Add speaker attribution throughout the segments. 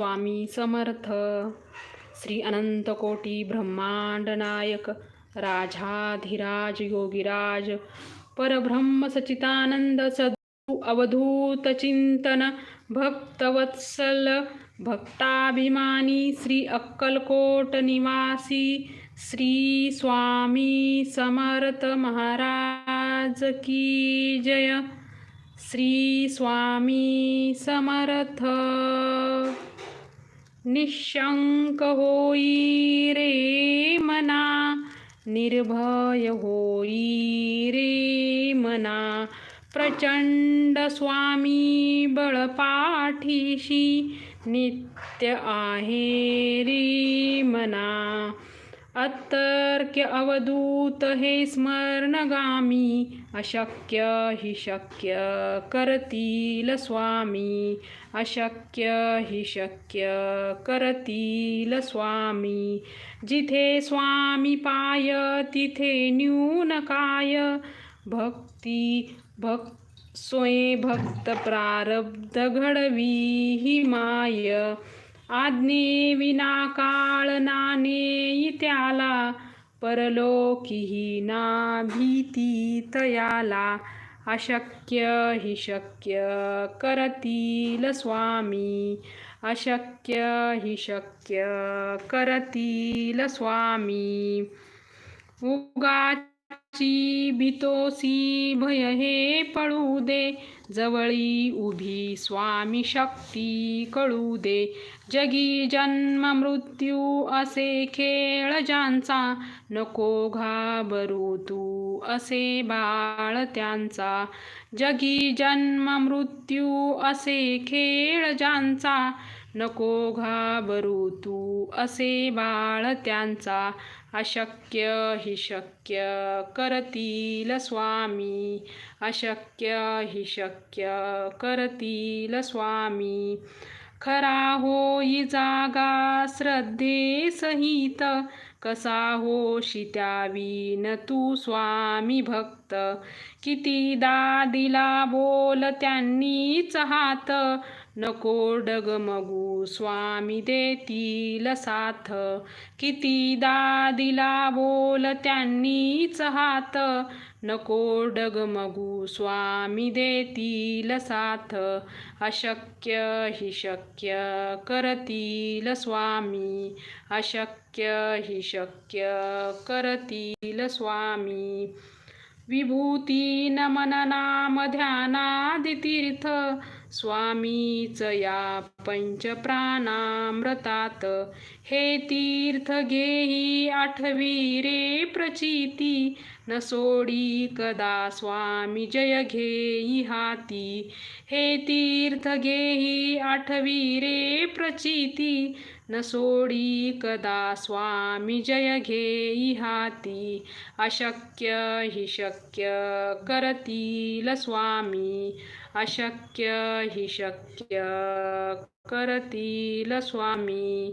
Speaker 1: स्वामी समर्थ श्री अनंतकोटी ब्रह्मांड नायक राजाधिराज योगीराज परब्रह्म सचितानंद सदू अवधूत चिंतन भक्तवत्सल भक्ताभिमानी श्री अक्कलकोट निवासी श्री स्वामी समर्थ महाराज की जय। श्री स्वामी समर्थ। निशंक होई रे मना निर्भय होई रे मना। प्रचंड स्वामी बळपाठीशी नित्य आहे रे मना। अतर्क्य अवधूत हे स्मरणगामी अशक्य हि शक्य करतील स्वामी अशक्य हि शक्य करतील स्वामी. जिथे स्वामी पाय तिथे न्यून काय. भक्ती भक् स्वयं भक्त प्रारब्ध घडवी ही माय. आज्ञे विना काळ नाने त्याला परलोकीही ना भीती तयाला. अशक्य हि शक्य करतील स्वामी अशक्य हि शक्य करतील स्वामी. उगा भीतोसी भय हे पळू दे जवळी उभी स्वामी शक्ती कळू दे. जगी जन्म मृत्यू असे खेळ ज्यांचा नको घाबरू तू असे बाळ त्यांचा. जगी जन्म मृत्यू असे खेळ ज्यांचा नको घाबरू तू. असे बाळ त्यांचा अशक्य हि शक्य करतील स्वामी. अशक्य हि शक्य करतील स्वामी. खरा होई जागा श्रद्धे सहित कसा होशी त्यावीन तू स्वामी भक्त? कितीदा दिला बोल त्यांनीच हात. नको डगमगू स्वामी देतील साथ. कितीदा दिला बोल त्यांनीच हात. नको डगमगू स्वामी देतील साथ. अशक्य हि शक्य करतील स्वामी. अशक्य हि शक्य करतील स्वामी. विभूती नमन नाम ध्यानादितीर्थ स्वामीच या पंचप्राणामृतात हे तीर्थ घेही आठवी रे प्रचिती. न सोडी कदा स्वामी जय घेई हाती. हे तीर्थ घेई आठवी रे प्रचिती. न सोडी कदा स्वामी जय घेई हाती. अशक्य हि शक्य करतील स्वामी. अशक्य हि शक्य करतील स्वामी.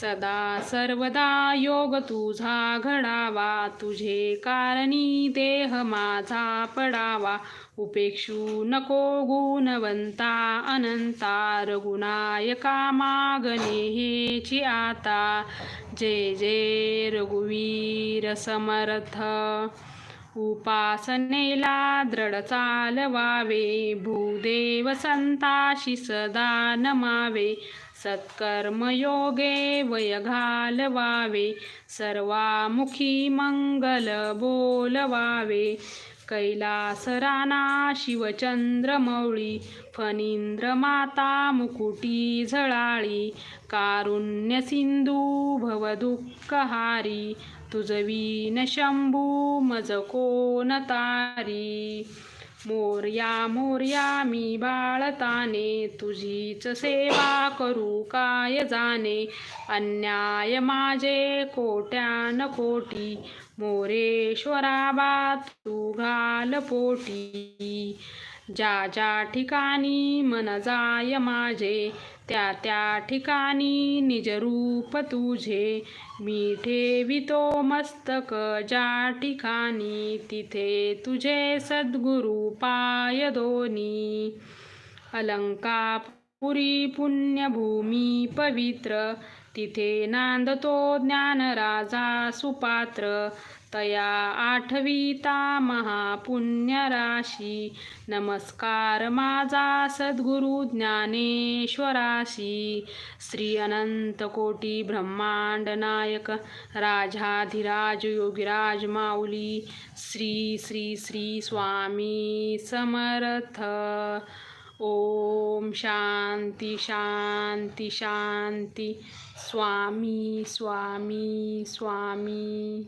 Speaker 1: सदा सर्वदा योग तुझा घडावा. तुझे कारणी देह माझा पडावा. उपेक्षू नको गुणवंता अनंता रघुनायका मागणे हेची आता. जय जय रघुवीर समर्थ उपासनेला दृढ चालवावे. भूदेव संताशी सदा नमावे. सत्कर्मयोगे वय घालवावे सर्वामुखी मंगल बोलवावे कैलासराना शिवचंद्रमौळी फणींद्र माता मुकुटी झळाळी कारुण्य सिंधू भवदुःखहारी न शंभू मज कोण तारी मोरया मोरया मी बाळताने. तुझीच सेवा करू काय जाणे? अन्याय माझे कोट्यान कोटी. मोरेश्वराबा तू घाल पोटी. ज्या ज्या ठिकाणी मन जाय माझे त्या त्या ठिकाणी निजरूप तुझे मी ठेवितो मस्तक. ज्या ठिकाणी तिथे तुझे सद्गुरु पाय दोनी. अलंकापुरी पुण्यभूमी पवित्र. तिथे नांदतो ज्ञानराजा सुपात्र. तया आठविता महापुण्यराशी. नमस्कार माझा सद्गुरु ज्ञानेश्वराशी. श्री अनंत कोटी ब्रह्मांड नायक राजाधिराज योगिराज माऊली. श्री श्री श्री स्वामी समर्थ. ओम शांती शांती शांती. स्वामी स्वामी स्वामी.